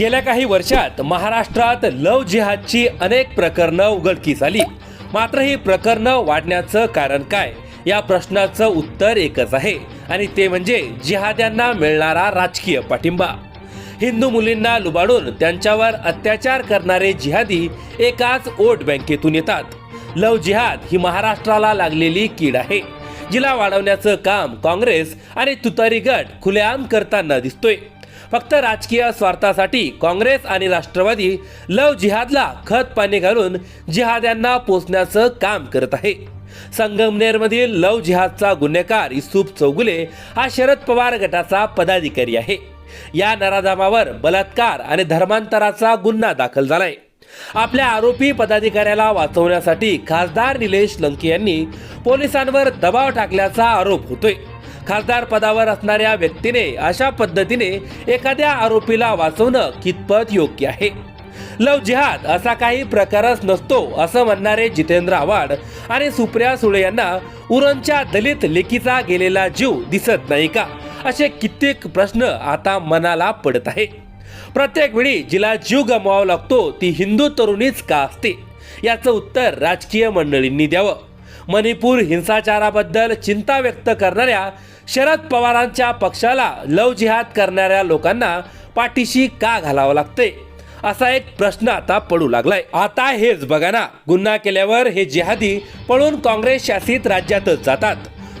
गेल्या काही वर्षात महाराष्ट्रात लव जिहादची अनेक प्रकरणं उघडकीस आली. मात्र ही प्रकरणं वाढण्याचं कारण काय? या प्रश्नाचं उत्तर एकच आहे आणि ते म्हणजे जिहाद्यांना मिळणारा राजकीय पाठिंबा. हिंदू मुलींना लुबाडून त्यांच्यावर अत्याचार करणारे जिहादी एकाच वोट बँकेतून येतात. लव जिहाद ही महाराष्ट्राला लागलेली कीड आहे. जिला वाढवण्याचं काम काँग्रेस आणि तुतारी गट खुलेआम करताना दिसतोय. फक्त राजकीय स्वार्थासाठी काँग्रेस आणि राष्ट्रवादी लव जिहादला खत पाणी घालून जिहाद्यांना पोचण्याचं काम करत आहे. संगमनेरमधील लव जिहादचा गुन्हेगार इसूप चौगुले हा शरद पवार गटाचा पदाधिकारी आहे. या नराधामावर बलात्कार आणि धर्मांतराचा गुन्हा दाखल झालाय. आपल्या आरोपी पदाधिकाऱ्याला वाचवण्यासाठी खासदार निलेश लंके यांनी पोलिसांवर दबाव टाकल्याचा आरोप होतोय. खासदार पदावर असणाऱ्या व्यक्तीने अशा पद्धतीने एखाद्या आरोपीला वाचवणं कितपत योग्य आहे? लव जिहाद असा काही प्रकारच नसतो असं म्हणणारे जितेंद्र आव्हाड आणि सुप्रिया सुळे यांना उरणच्या दलित लेकीचा गेलेला जीव दिसत नाही का? असे कित्येक प्रश्न आता मनाला पडत आहे. प्रत्येक वेळी जिला जीव गमवावा लागतो ती हिंदू तरुणीच का असते? याचं उत्तर राजकीय मंडळींनी द्यावं. मणिपूर हिंसाचाराबद्दल चिंता व्यक्त करणाऱ्या शरद पवारांच्या पक्षाला लव जिहाद करणाऱ्या लोकांना पाठीशी का घालावं लागते असा एक प्रश्न आता पडू लागलाय. आता हेच बघा ना. गुन्हा केल्यावर हे जिहादी पळून काँग्रेस शासित राज्यातच जातात.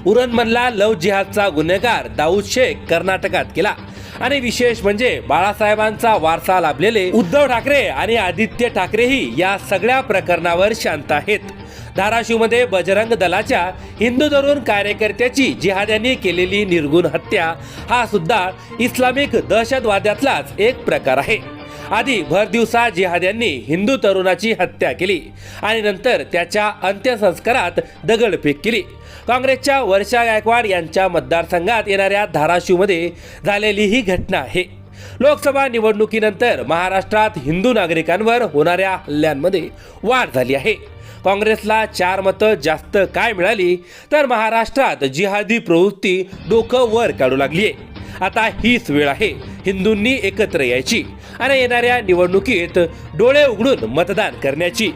उरणमधला लव जिहादचा गुन्हेगार दाऊद शेख कर्नाटकात केला आणि विशेष म्हणजे बाळासाहेबांचा वारसा लाभलेले उद्धव ठाकरे आणि आदित्य ठाकरेही या सगळ्या प्रकरणावर शांत आहेत. धाराशिवमध्ये बजरंग दलाच्या हिंदू तरुण कार्यकर्त्याची जिहाद्यांनी केलेली निर्गुण हत्या हा सुद्धा इस्लामिक दहशतवाद्यातलाच एक प्रकार आहे. आधी भर दिवसा जिहाद्यांनी हिंदू तरुणाची हत्या केली आणि नंतर त्याच्या अंत्यसंस्कारात दगडफेक केली. काँग्रेसच्या वर्षा गायकवाड यांच्या मतदारसंघात येणाऱ्या धाराशिवमध्ये झालेली ही घटना आहे. लोकसभा निवडणुकीनंतर महाराष्ट्रात हिंदू नागरिकांवर होणाऱ्या हल्ल्यांमध्ये वाढ झाली आहे. काँग्रेसला चार मतं जास्त काय मिळाली तर महाराष्ट्रात जिहादी प्रवृत्ती डोकं वर काढू लागली आहे. आता हीच वेळ आहे हिंदूंनी एकत्र यायची आणि येणाऱ्या निवडणुकीत डोळे उघडून मतदान करण्याची.